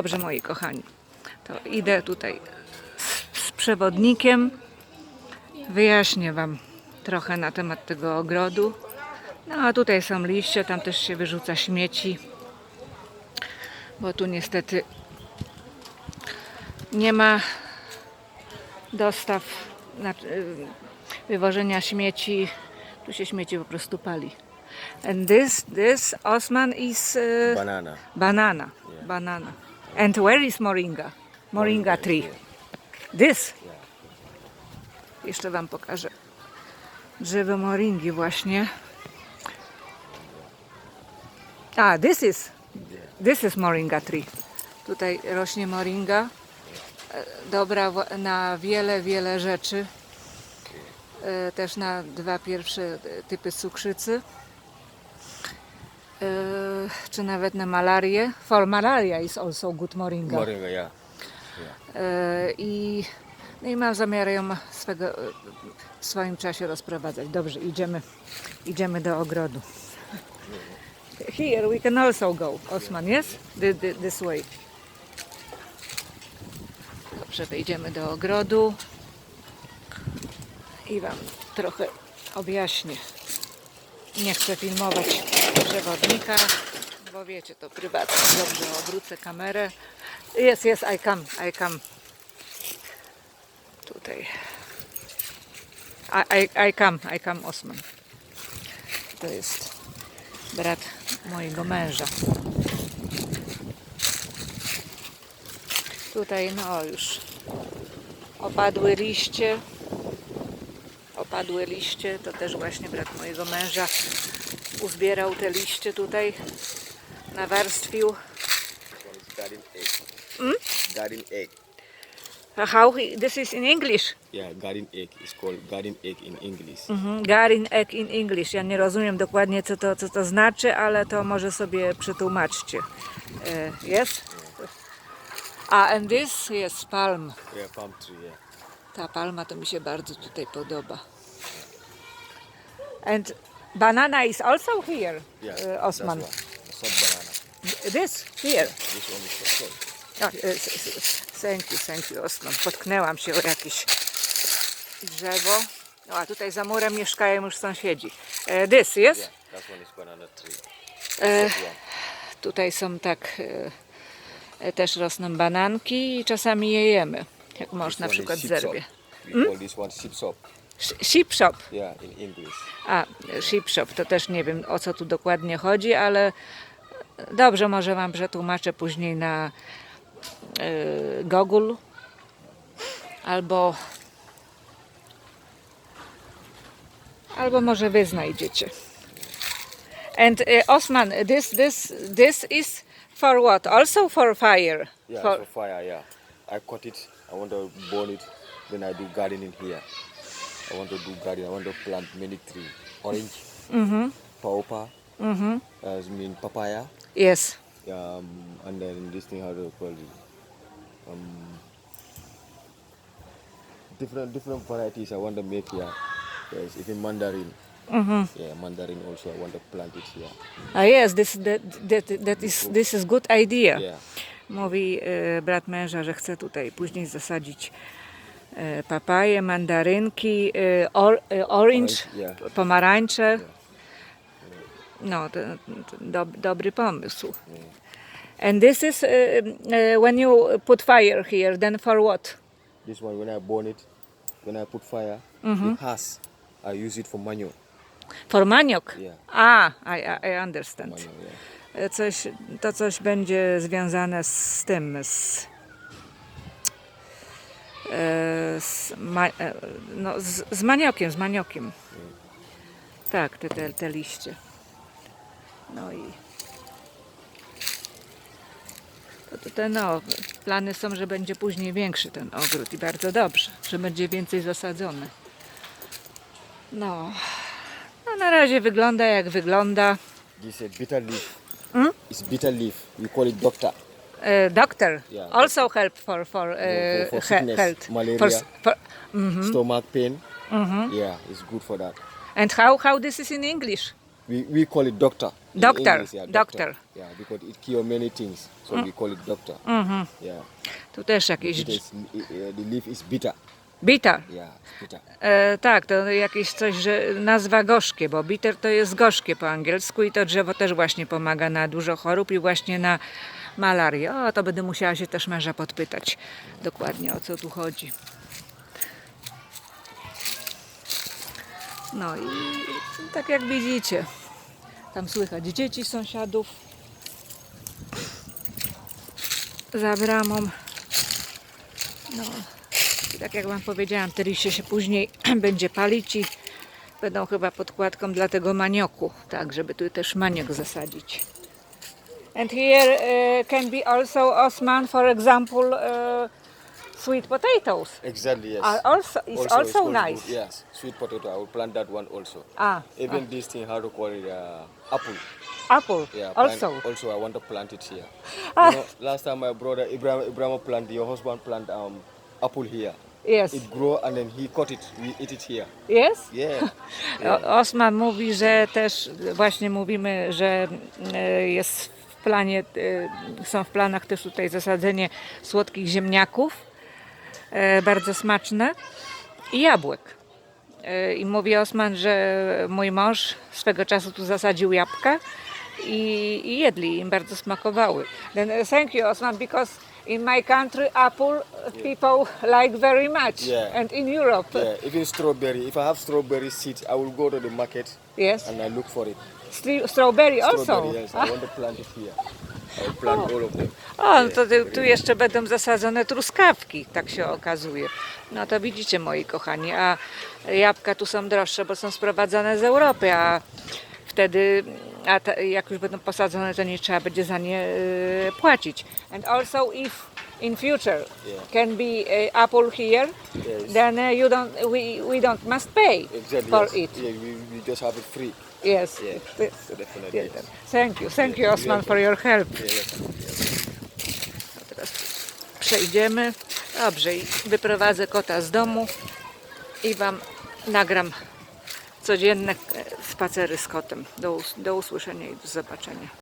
Dobrze, moi kochani, to idę tutaj z, z przewodnikiem. Wyjaśnię Wam trochę na temat tego ogrodu. No a tutaj są liście, tam też się wyrzuca śmieci, bo tu niestety nie ma dostaw, y, wywożenia śmieci. Tu się śmieci po prostu pali. And this, this Osman is uh, Banana. Banana. Banana. And where is moringa? Moringa tree. This. Jeszcze Wam pokażę drzewo moringi właśnie. A, this is, this is moringa tree. Tutaj rośnie moringa. E, Dobra na wiele, wiele rzeczy. E, Też na dwa pierwsze e, typy cukrzycy. Czy nawet na malarię. For malaria is also good moringa. Moringa, yeah. E, I, no i mam zamiar ją swego, w swoim czasie rozprowadzać. Dobrze, idziemy, idziemy do ogrodu. Here we can also go, Osman, yes? The, the, this way. Dobrze, wejdziemy do ogrodu i Wam trochę objaśnię. Nie chcę filmować przewodnika, bo wiecie, to prywatnie. Dobrze, obrócę kamerę. Yes, yes, I come, I come. Tutaj. I, I, I come, I come, Osman. To jest brat mojego męża. Tutaj, no już opadły liście. Opadły liście, to też właśnie brat mojego męża uzbierał te liście tutaj, nawarstwił. Garden egg. Garden egg. How he, this is in English? Yeah, garden egg is called garden egg in English. Mhm, Garin egg in English. Ja nie rozumiem dokładnie, co to, co to znaczy, ale to może sobie przetłumaczcie. E, Jest? A, and this jest palm. Yeah, palm tree, yeah. Ta palma to mi się bardzo tutaj podoba. And banana is also here, Yeah, e, Osman. that's one. Salt banana. This, here. This one is for salt. O, e, s- s- Thank you, thank you, Osman. Potknęłam się o jakieś drzewo. No, a tutaj za murem mieszkają już sąsiedzi. E, This, yes? Yeah, that one is banana tree. E. Tutaj są tak, e, e, też rosną bananki i czasami je jemy. Jak mąż na przykład zerwie. We call this one shop. Sh- Sheep shop. Yeah, in English. A, sheep shop, to też nie wiem o co tu dokładnie chodzi, ale dobrze, może Wam przetłumaczę później na y, Google albo albo może Wy znajdziecie. And uh, Osman, this this this is for what? Also for fire. Yeah, For- for fire, yeah. I cut it. I want to burn it. Then I do gardening here. I want to do garden. I want to plant many trees. Orange, Mhm, paupa, mhm. as mean papaya. Yes. um, and then this thing how to call it um, different different varieties I want to make here there's even mandarin Mhm. yeah mandarin also I want to plant it here Ah, yes, this that, that, that is this is good idea. yeah Mówi e, brat męża, że chce tutaj później zasadzić e, papaje, mandarynki, e, or, e, orange, Orange, yeah. pomarańcze. No, to, to dob, dobry pomysł. And this is e, e, when you put fire here, then for what? this one when I burn it when I put fire Mhm. the has I use it for manure For maniok? Yeah. A, I, I- understand. manure yeah E, Coś, to coś będzie związane z tym, z, z, ma, no, z, z maniokiem, z maniokiem. Tak, te, te, te liście. No i to, te, no, plany są, że będzie później większy ten ogród i bardzo dobrze, że będzie więcej zasadzone. No, no na razie wygląda jak wygląda. this is bitter leaf Hmm? it's bitter leaf we call it doctor uh, doctor Yeah, also help for for, uh, For- for sickness, health malaria. For, for, Mhm. stomach pain yeah it's good for that and how how this is in english we, we call it doctor doctor English, yeah, doctor Yeah, because it cure many things, so we call it doctor. Mhm. Yeah, Tu też jakieś it is, the leaf is bitter. bitter. Yeah, bitter. E, tak, to jakieś coś, że nazwa gorzkie, bo bitter to jest gorzkie po angielsku i to drzewo też właśnie pomaga na dużo chorób i właśnie na malarię. O, to będę musiała się też męża podpytać dokładnie o co tu chodzi. No i tak jak widzicie, tam słychać dzieci sąsiadów za bramą. No, tak jak Wam powiedziałam, te liście się później będzie palić i będą chyba podkładką dla tego manioku, tak, żeby tu też maniok zasadzić. And here uh, can be also Osman, for example, uh, sweet potatoes. Exactly, yes. Are also, it's also, it's nice. good- Yes, sweet potato. I will plant that one also. Ah, Even this thing, how to call it, uh, apple. apple Yeah, plant- also. Also, I want to plant it here. Ah. You know, last time my brother Ibrahim, Ibrahim planted, your husband planted um, apple here. Yes, It grew and then he cut it. We eat it here. yes. Yeah. O- Osman mówi, że też właśnie mówimy, że e, jest w planie, e, są w planach też tutaj zasadzenie słodkich ziemniaków, bardzo smaczne i jabłek. E, I mówi Osman, że mój mąż swego czasu tu zasadził jabłka i, i jedli, im bardzo smakowały. Then, uh, thank you Osman, because in my country apple people like very much Yeah. and in Europe. Yeah, even strawberry. If I have strawberry seeds, I will go to the market Yes. and I look for it. Stra- Strawberry also. Strawberry, yes. I want to plant it here. O, no to tu- tu jeszcze będą zasadzone truskawki, tak się okazuje. No to widzicie, moi kochani, a jabłka tu są droższe, bo są sprowadzane z Europy, a wtedy, a te, jak już będą posadzone, to nie trzeba będzie za nie e, płacić. And also if in future Yeah. can be uh, apple here, Yes. then uh, you don't, we, we don't must pay Exactly. for yes. it. Yeah, we, we just have it free. Yes. Yes. Definitely. Thank you, thank you Osman for your help. A teraz przejdziemy. Dobrze, i wyprowadzę kota z domu i Wam nagram codzienne spacery z kotem. Do, do usłyszenia i do zobaczenia.